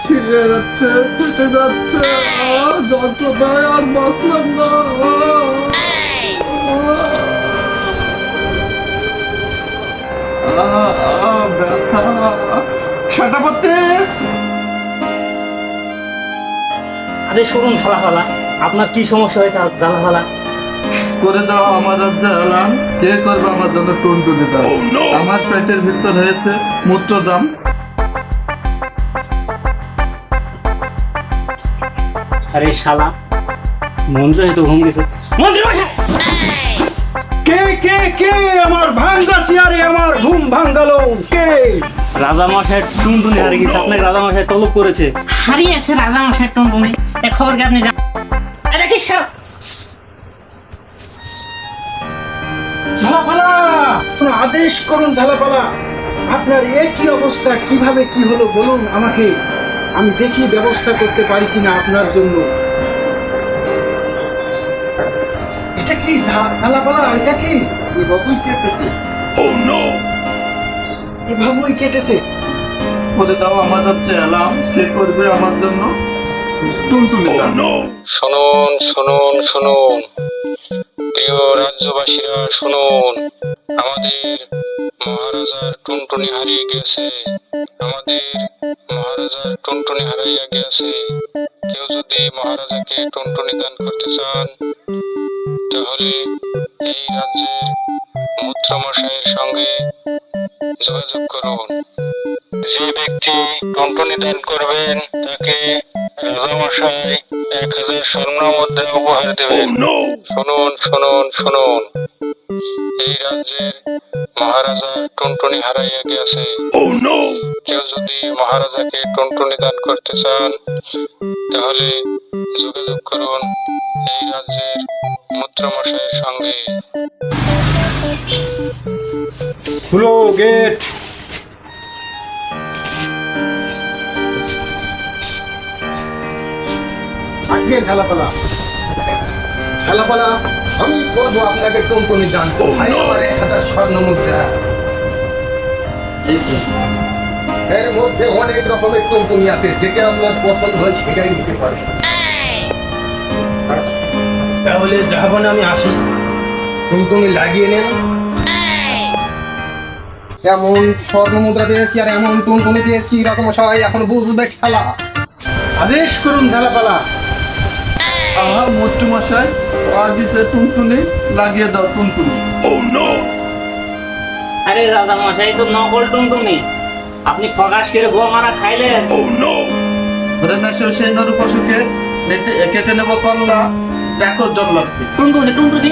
ছিঁড়ে যাচ্ছে ফেটে যাচ্ছে। যন্ত্রণায় আর বাঁচলাম না। ব্যথা। সেটাপতি আরে শুনুন ঝালাফালা আপনার কি সমস্যা হয়েছে ঝালাফালা করে দাও আমার রাজ্যে কে করবে আমার জন্য টুনটুনি দাও? আমার পেটের ভিতর হয়েছে মূত্রজাম। আরে শালা মন্ত্র হয়তো ঘুম গেছে মন্ত্রী কে কে কে? আমার ভাঙ্গা চেয়ারে আমার ঘুম ভাঙ্গালো। কে? রাজা মশাই টুনটুনি হারিয়ে গেছে আপনাকে রাজা মশাই তলব করেছে? হারিয়েছে রাজা মশাই টুনটুনি। এ খবর কি আপনি জানেন আরে দেখিস খারাপ ঝালাপালা কোনো আদেশ করুন ঝালাপালা। আপনার এ কি অবস্থা? কীভাবে কি হলো? বলুন আমাকে। আমি দেখি ব্যবস্থা করতে পারি কিনা আপনার জন্য। এটা কি ঝা- ঝালাপালা এটা কি? এভাবেই কেটেছে। এভাবেই কেটেছে। করে দাও আমার রাজ্যে এলাম কে করবে আমার জন্য? টুনটুনি দাও। শুনুন শুনুন শুনুন। প্রিয় রাজ্যবাসীরা শুনুন। আমাদের মহারাজার টুনটুনি হারিয়ে গেছে। আমাদের মহারাজার টুনটুনি হারাইয়া গেছে কেউ যদি মহারাজাকে টুনটুনি দান করতে চান তাহলে এই রাজ্যের মূত্রমশাইয়ের সঙ্গে যোগাযোগ করুন। যে ব্যক্তি টুনটুনি দান করবেন তাকে রাজামশাই এক হাজার স্বর্ণ মুদ্রা উপহার দেবেন। শুনুন শুনুন শুনুন। এই রাজ্যের মহারাজা টুনটুনি হারাইয়া কেউ যদি মহারাজাকে টুনটুনি দান করতে চান তাহলে যোগাযোগ করুন এই রাজ্যের মূত্রমশাইয়ের সঙ্গে। খুলো গেট। আগে ঝালাপালা। ছালাপালা আমি করব আপনাকে টুনটুনি দান ভাই আমার এক হাজার স্বর্ণ মুদ্রা। এর মধ্যে অনেক রকমের টুনটুনি আছে যেটা আপনার পছন্দ হয় সেটাই নিতে পারে তাহলে যখন আমি আসি টুনটুনি লাগিয়ে নেন। এমন স্বর্ণ মুদ্রা দিয়েছি আর এমন টুনটুনি দিয়েছি এরকম সবাই এখন বুঝবে খেলা। আদেশ করুন ঝালাপালা। আহা মূর্তি মশাই আগিছে টুনটুনি লাগিয়ে দাও টুনটুনি। আরে রাজা মশাই তো নকল টুনটুনি। আপনি ফগাস করে গো মারা খাইলেন? ধরে না সেই নর পশুকে নেতে কেটে নেব কল্লা দেখো জল লাগবে। টুনটুনি টুনটুনি।